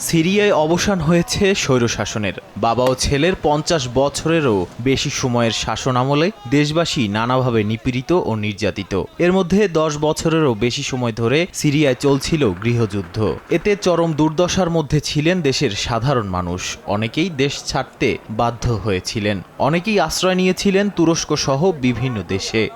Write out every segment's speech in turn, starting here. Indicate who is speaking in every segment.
Speaker 1: সিরিয়ায় অবসান হয়েছে স্বৈরশাসনের। বাবা ও ছেলের পঞ্চাশ বছরেরও বেশি সময়ের শাসন আমলে দেশবাসী নানাভাবে নিপীড়িত ও নির্যাতিত। এর মধ্যে দশ বছরেরও বেশি সময় ধরে সিরিয়ায় চলছিল গৃহযুদ্ধ। এতে চরম দুর্দশার মধ্যে ছিলেন দেশের সাধারণ মানুষ। অনেকেই দেশ ছাড়তে বাধ্য হয়েছিলেন। অনেকেই আশ্রয় নিয়েছিলেন তুরস্ক সহ বিভিন্ন দেশে।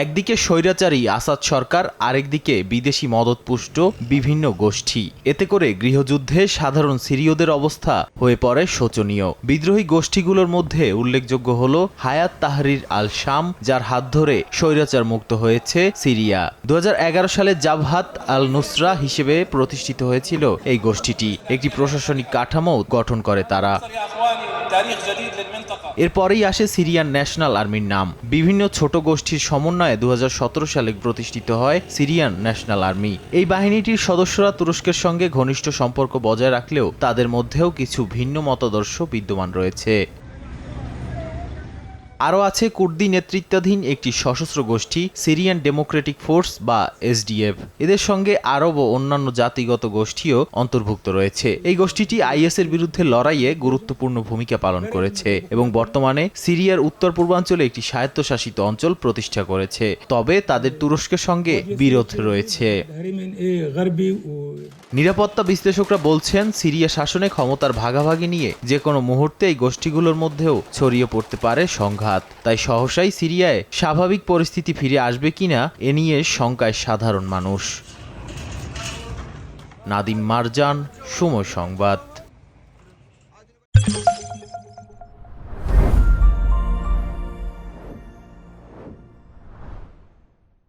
Speaker 1: একদিকে স্বৈরাচারী আসাদ সরকার, আরেকদিকে বিদেশি মদতপুষ্ট বিভিন্ন গোষ্ঠী। এতে করে গৃহযুদ্ধে সাধারণ সিরিয়দের অবস্থা হয়ে পড়ে শোচনীয়। বিদ্রোহী গোষ্ঠীগুলোর মধ্যে উল্লেখযোগ্য হল হায়াত তাহরির আল শাম যার হাত ধরে স্বৈরাচার মুক্ত হয়েছে সিরিয়া। দু হাজার এগারো সালে জাভহাত আল নুসরা হিসেবে প্রতিষ্ঠিত হয়েছিল এই গোষ্ঠীটি। একটি প্রশাসনিক কাঠামো গঠন করে তারা। এরপরেই আসে সিরিয়ান ন্যাশনাল আর্মির নাম। বিভিন্ন ছোট গোষ্ঠীর সমন্বয় দু হাজার সতেরো সালে প্রতিষ্ঠিত হয় সিরিয়ান ন্যাশনাল আর্মি। এই বাহিনীটির সদস্যরা তুরস্কের সঙ্গে ঘনিষ্ঠ সম্পর্ক বজায় রাখলেও তাদের মধ্যেও কিছু ভিন্ন মতাদর্শ বিদ্যমান রয়েছে। আরও আছে কুর্দি নেতৃত্বাধীন একটি সশস্ত্র গোষ্ঠী, সিরিয়ান ডেমোক্রেটিক ফোর্স বা এসডিএফ। এদের সঙ্গে আরব ও অন্যান্য জাতিগত গোষ্ঠীও অন্তর্ভুক্ত রয়েছে। এই গোষ্ঠীটি আইএস এর বিরুদ্ধে লড়াইয়ে গুরুত্বপূর্ণ ভূমিকা পালন করেছে এবং বর্তমানে সিরিয়ার উত্তর পূর্বাঞ্চলে একটি স্বায়ত্তশাসিত অঞ্চল প্রতিষ্ঠা করেছে। তবে তাদের তুরস্কের সঙ্গে বিরোধ রয়েছে। নিরাপত্তা বিশ্লেষকরা বলছেন, সিরিয়া শাসনে ক্ষমতার ভাগাভাগি নিয়ে যে কোনো মুহূর্তে এই গোষ্ঠীগুলোর মধ্যেও ছড়িয়ে পড়তে পারে সংঘাত। তাই সহসাই সিরিয়ায় স্বাভাবিক পরিস্থিতি ফিরে আসবে কিনা, এ নিয়ে শঙ্কায় সাধারণ মানুষ। নাদিম মারজান, সময় সংবাদ।